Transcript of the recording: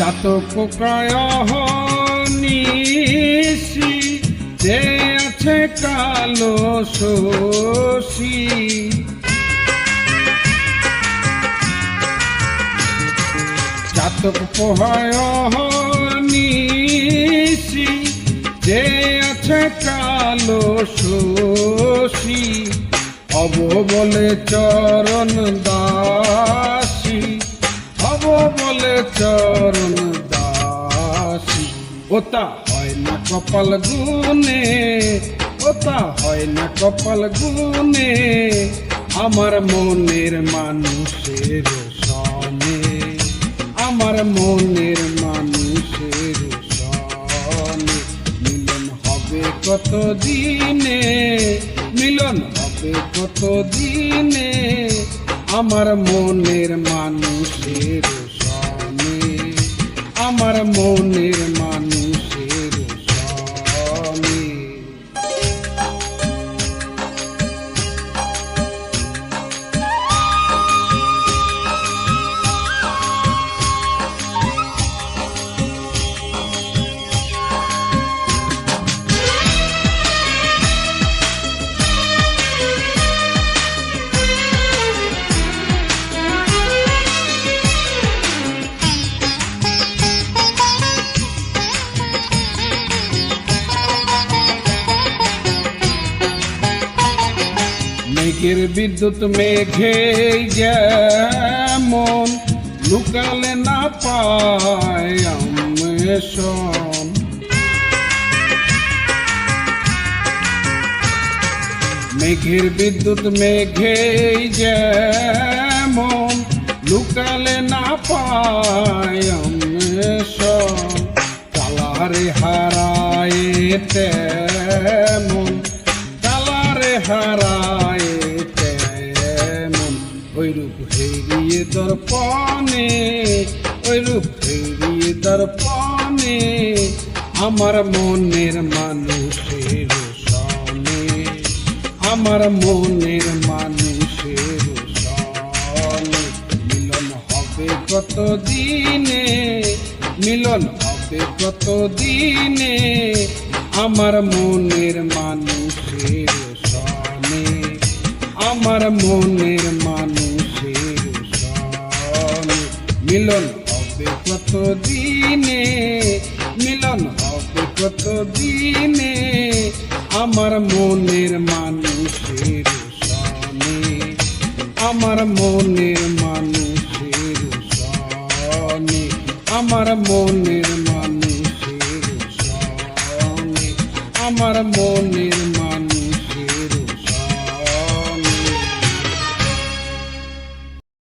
চাতক নিশি যে আছে কালো শশী। চাতক নিশি যে আছে কালো শশী। অব বলে চরণ বলে চরণ দাসী। ওটা হয় না কপাল গুনে ওটা হয় না কপাল গুনে আমার মনের মানুষের সনে। আমার মনের মানুষের সনে। মিলন হবে কত দিনে মিলন হবে কত দিনে আমার মনের মানুষের আমার মনের মানুষের মেঘের বিদ্যুৎ মেঘে যেমন লুকালে না পায় আমেশন মেঘের বিদ্যুৎ মেঘে যেমন লুকালে না পায় আমেশন কালারে হারায় তেমন, কালারে হারায় ওই রূপ হেরিয়ে দর্পণে ওই রূপ হেরিয়ে দর্পণে আমার মনের মানুষের সনে আমার মনের মানুষের সনে মিলন হবে কত দিনে মিলন হবে কত দিনে আমার মনের মানুষের সনে আমার মনের মিলন হবে কত দিনে মিলন হবে কত দিনে আমার মনের মানুষের সনে আমার মনের মানুষের সনে আমার মনের মানুষের সনে আমার মনের